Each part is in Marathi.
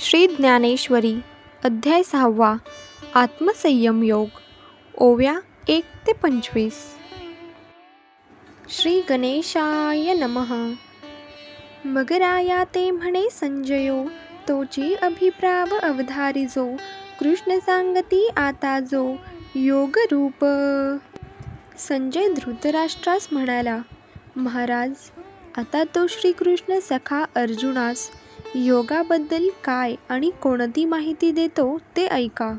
श्री ज्ञानेश्वरी अध्याय सहावा आत्मसंयम योग ओव्या एक ते पंचवीस. श्री गणेशाय नमः. मगराया ते म्हणे संजयो तोची अभिप्राव अवधारिजो कृष्ण सांगती आता जो योग रूप. संजय धृतराष्ट्रास म्हणाला महाराज आता तो श्रीकृष्ण सखा अर्जुनास योगाबद्दल काय आणि कोणती माहिती देतो ते ऐका.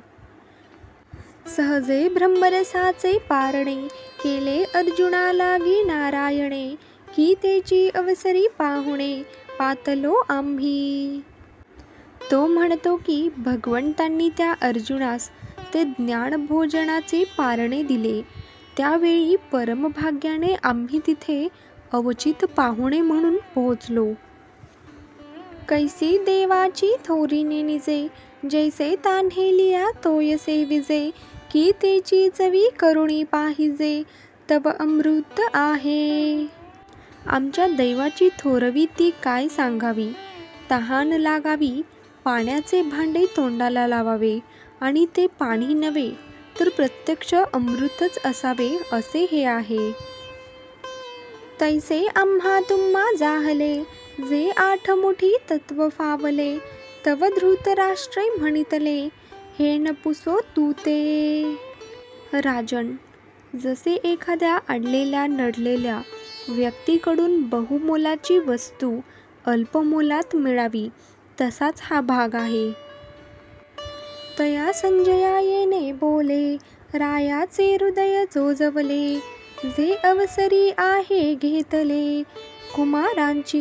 सहजे ब्रह्मरसाचे पारणे केले अर्जुना लागी नारायणे की तेची अवसरी पाहुणे पातलो आम्ही. तो म्हणतो की भगवंतांनी त्या अर्जुनास ते ज्ञानभोजनाचे पारणे दिले. त्यावेळी परमभाग्याने आम्ही तिथे अवचित पाहुणे म्हणून पोहोचलो. कैसी देवाची थोरीने निजे जैसे तान्हेलिया तोयसे विजे की तेची चवी करुणी पाहिजे तव अमृत आहे. आमच्या दैवाची थोरवी ती काय सांगावी? तहान लागावी पाण्याचे भांडे तोंडाला लावावे आणि ते पाणी नव्हे तर प्रत्यक्ष अमृतच असावे असे हे आहे. तैसे आम्हा तुम्हा जाहले जे आठ मुठी तत्व फावले तव धृतराष्ट्रे म्हणितले हे नपुसो तू ते. राजन जसे एखाद्या अडलेल्या नडलेल्या व्यक्तीकडून बहुमोलाची वस्तू अल्पमोलात मिळावी तसाच हा भाग आहे. तया संजया येणे बोले रायाचे हृदय जोजवले जे अवसरी आहे घेतले कुमारांची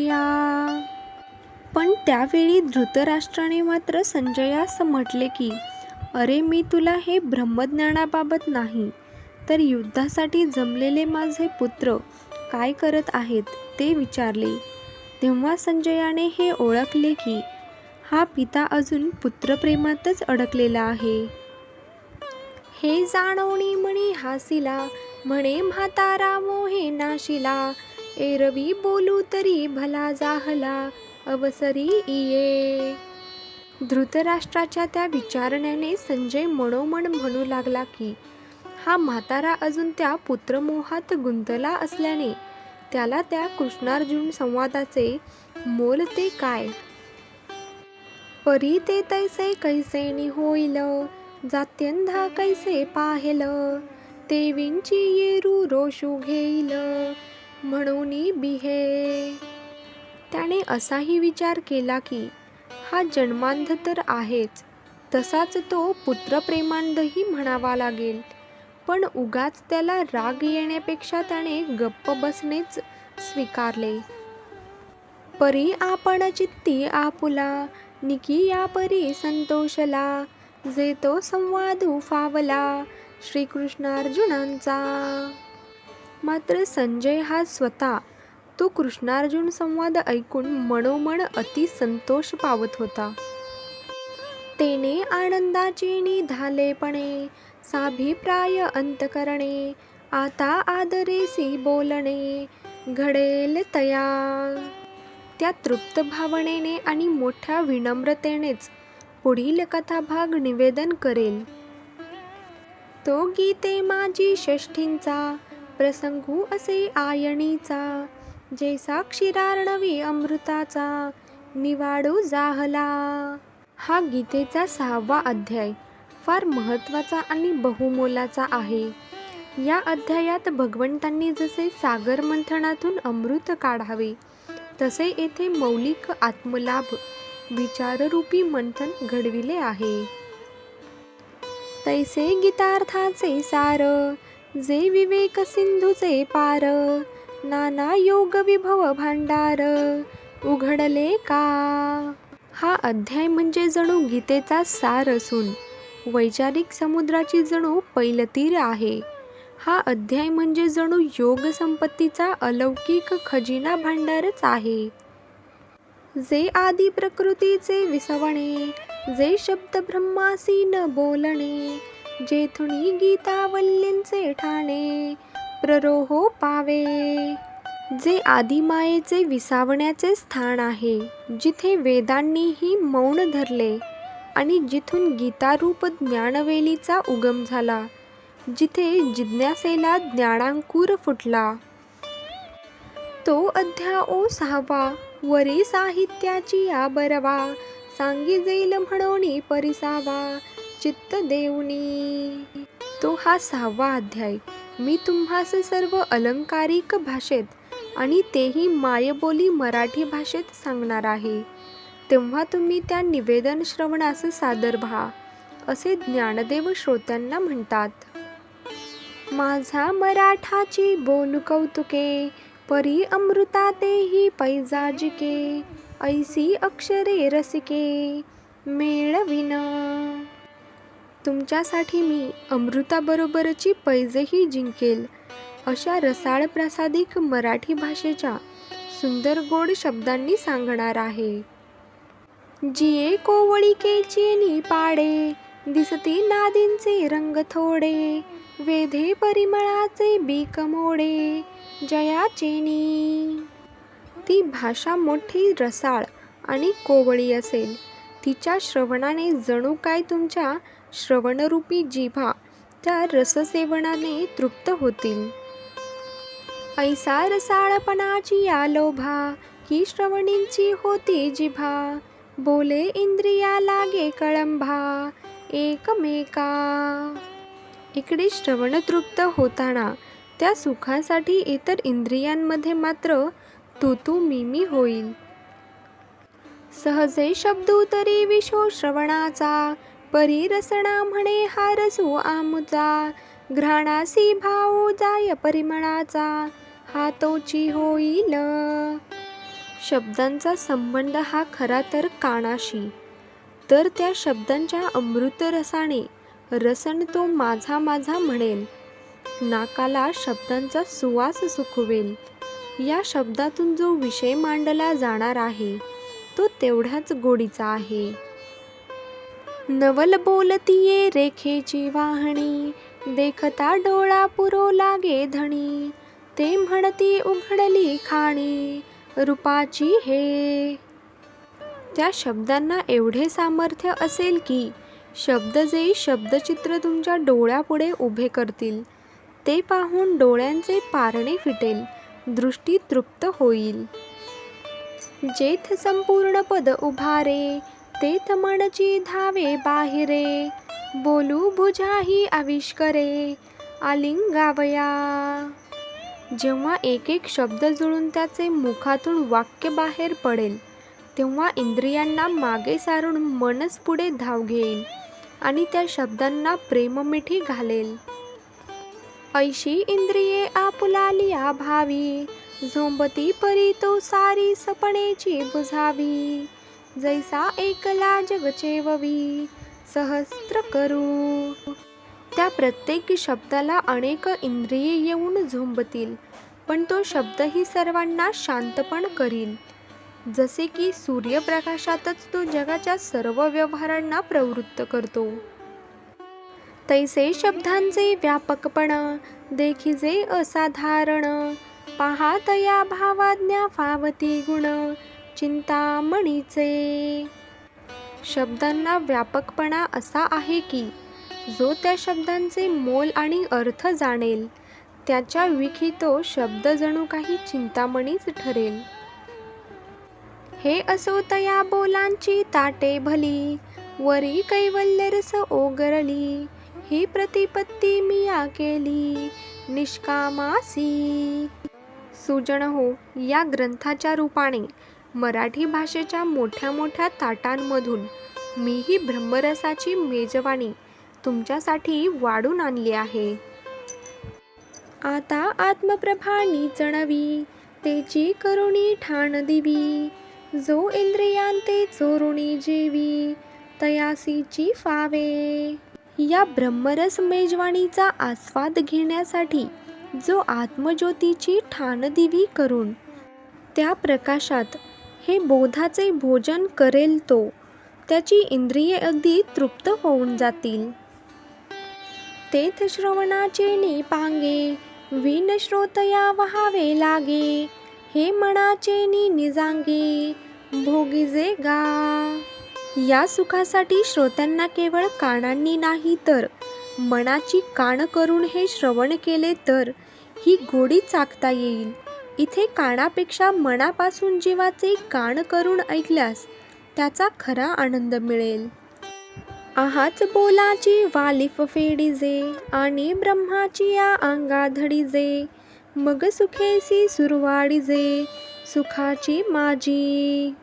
पण त्यावेळी धृतराष्ट्राने मात्र संजयास म्हटले की अरे मी तुला हे ब्रह्मज्ञानाबाबत नाही तर युद्धासाठी जमलेले माझे पुत्र काय करत आहेत ते विचारले. तेव्हा संजयाने हे ओळखले की हा पिता अजून पुत्रप्रेमातच अडकलेला आहे. हे जाणवणी म्हणे हासिला म्हणे म्हातारा मोहे नाशिला एरवी बोलू तरी भला जाहला अवसरी इये. धृतराष्ट्राच्या त्या विचारण्याने संजय मनोमन म्हणू लागला की हा म्हातारा अजून त्या पुत्रमोहात गुंतला असल्याने त्याला त्या कृष्णार्जुन संवादाचे मोल ते काय? परी ते तैसे कैसे होईल जात्यंधा कैसे पाहेल ते विंची येरू रोषू घेईल. म्हणून बिहे. त्याने असाही विचार केला की हा जन्मांध तर आहेच तसाच तो पुत्रप्रेमांधही म्हणावा लागेल. पण उगाच त्याला राग येण्यापेक्षा त्याने गप्प बसणेच स्वीकारले. परी आपण चित्ती आपुला निकी या परी संतोषला जे तो संवादू फावला श्रीकृष्णार्जुनांचा. मात्र संजय हा स्वतः तो कृष्णार्जुन संवाद ऐकून मनोमन अति संतोष पावत होता. तेने आनंदाचे निधालेपणे साभिप्राय अंतकरणे आता आदरेसी बोलणे घडेल तया. त्या तृप्त भावनेने आणि मोठ्या विनम्रतेनेच पुढील कथाभाग निवेदन करेल. तो गीते माझी षष्ठींचा प्रसंगू असे आयणीचा. जे साक्षीरार्णवी अमृताचा निवाडू जाहला. हा गीतेचा सहावा अध्याय फार महत्त्वाचा आणि बहुमोलाचा आहे. या अध्यायात भगवंतांनी जसे सागर मंथनातून अमृत काढावे तसे येथे मौलिक आत्मलाभ विचाररूपी मंथन घडविले आहे. तैसे गीतार्थाचे सार जे विवेक सिंधूचे पार नाना योग विभव भांडार उघडले का? हा अध्याय म्हणजे जणू गीतेचा सार असून वैचारिक समुद्राची जणू पैलतीर आहे. हा अध्याय म्हणजे जणू योग संपत्तीचा अलौकिक खजिना भांडारच आहे. जे आदी प्रकृतीचे विसवणे जे शब्द ब्रह्मासीन बोलणे बोलणे जेथुनी गीतावल्लींचे ठाणे प्ररोहो पावे. जे आदिमायेचे विसावण्याचे स्थान आहे जिथे वेदांनीही मौन धरले आणि जिथून गीतारूप ज्ञानवेलीचा उगम झाला जिथे जिज्ञासेला ज्ञानांकुर फुटला. तो अध्या ओ सहावा वरी साहित्याची या बरवा सांगी जाईल म्हणून परिसावा चित्त देऊनी. तो हा सहावा अध्याय. मी तुम्हास सर्व अलंकारिक भाषेत आणि तेही मायबोली मराठी भाषेत सांगणार आहे. तेव्हा तुम्ही त्या निवेदन श्रवणास सादर व्हा असे ज्ञानदेव श्रोत्यांना म्हणतात. माझा मराठाची बोल कौतुके परी अमृता तेही पैजाजिके ऐसी अक्षरे रसिके मेळविना. तुमच्यासाठी मी अमृताबरोबरची पैजही जिंकेल. अशा रसाळ प्रासादिक मराठी भाषेच्या सुंदर गोड शब्दांनी सांगणार आहे. जिये कोवळीकेची नी पाडे दिसती नादींचे रंग थोडे वेधे परिमळाचे बीक मोडे जयाचेनी ती भाषा मोठी रसाळ आणि कोवळी असेल. तिच्या श्रवणाने जणू काय तुमच्या श्रवणरूपी जिभा त्या रससेवनाने तृप्त होतील. ऐसा रसाळपणाची या लोभा की श्रवणींची होती जिभा. बोले इंद्रिया लागे कळंभा एकमेका. इकडे श्रवण तृप्त होताना त्या सुखासाठी इतर इंद्रियांमध्ये मात्र तू तू मिमी होईल. सहजे शब्दू तरी विशो श्रवणाचा परिरसना म्हणे हा रसू आमुचा. घ्राणासी भाऊ जाय परिमळाचा. हा तोची होईल. शब्दांचा संबंध हा खरा तर कानाशी. तर त्या शब्दांच्या अमृतरसाने रसन तो माझा माझा म्हणेल. नाकाला शब्दांचा सुवास सुखवेल. या शब्दातून जो विषय मांडला जाणार आहे तो तेवढ्याच गोडीचा आहे. नवल बोलतीये रेखेची वाहणी. देखता डोळा पुरो लागे धणी ते म्हणती उघडली खाणी. रूपाची हे. त्या शब्दांना एवढे सामर्थ्य असेल की शब्द जे शब्दचित्र तुमच्या डोळ्यापुढे उभे करतील ते पाहून डोळ्यांचे पारणे फिटेल दृष्टी तृप्त होईल. जेथ संपूर्ण पद उभारे ते मनची धावे बाहिरे. बोलू बुझाही आविष्करे. आलिंगावया. जेव्हा एक एक शब्द जुळून त्याचे मुखातून वाक्य बाहेर पडेल तेव्हा इंद्रियांना मागे सारून मनच पुढे धाव घेईल आणि त्या शब्दांना प्रेममिठी घालेल. ऐशी इंद्रिये आपुलालिया भावी झोंबती परी तो सारी सपनेची बुझावी. जैसा एकला जगचेववी सहस्त्र करू. त्या प्रत्येक शब्दाला अनेक इंद्रिये येऊन झोंबतील पण तो शब्दही सर्वांना शांतपण करील. जसे की सूर्यप्रकाशातच तो जगाच्या सर्व व्यवहारांना प्रवृत्त करतो. तैसे शब्दांचे व्यापकपण देखिजे असाधारण. पाहातया भावाज्ञा फावती गुण चिंतामणीचे. शब्दांना व्यापकपणा असा आहे की जो त्या शब्दांचे मोल आणि अर्थ जाणेल त्याच्या विखी तो शब्द जणू काही चिंतामणीच ठरेल. हे असो तया बोलांची ताटे भली वरी कैवल्यरस ओगरली ही प्रतिपत्ती मिया केली निष्कामासी. सुजन हो या ग्रंथाच्या रूपाने मराठी भाषेच्या मोठ्या मोठ्या ताटांमधून मीही ब्रह्मरसाची मेजवानी तुमच्यासाठी वाढून आणली आहे. आता आत्मप्रभा निचणवी तेची करुणी ठाण दिवी जो इंद्रियांते चोरुणी जेवी तयासीची फावे. या ब्रह्मरस मेजवानीचा आस्वाद घेण्यासाठी जो आत्मज्योतीची ठाणदिवी करून त्या प्रकाशात हे बोधाचे भोजन करेल तो. त्याची इंद्रिये अगदी तृप्त होऊन जातील. तेथ श्रवणाचे नी पांगे विन श्रोतया व्हावे लागे. हे मनाचे निजांगे भोगिजे गा. या सुखासाठी श्रोत्यांना केवळ कानांनी नाही तर मनाची कान करून हे श्रवण केले तर ही गोडी चाकता येईल. इथे कानापेक्षा मनापासून जीवाचे कान करून ऐकल्यास त्याचा खरा आनंद मिळेल. आहाच बोलाची वालिफ फेडीजे आणि ब्रह्माची या अंगा धडीजे मग सुखेसी सुरवाडीजे सुखाची माझी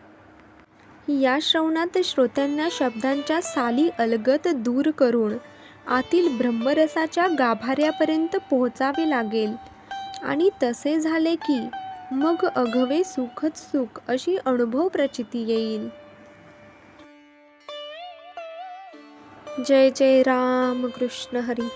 या श्रवणात श्रोत्यांना शब्दांच्या साली अलगत दूर करून आतील ब्रह्मरसाच्या गाभाऱ्यापर्यंत पोहोचावे लागेल. आणि तसे झाले की मग अघवे सुखच सुख अशी अनुभव प्रचिती येईल. जय जय राम कृष्ण हरी.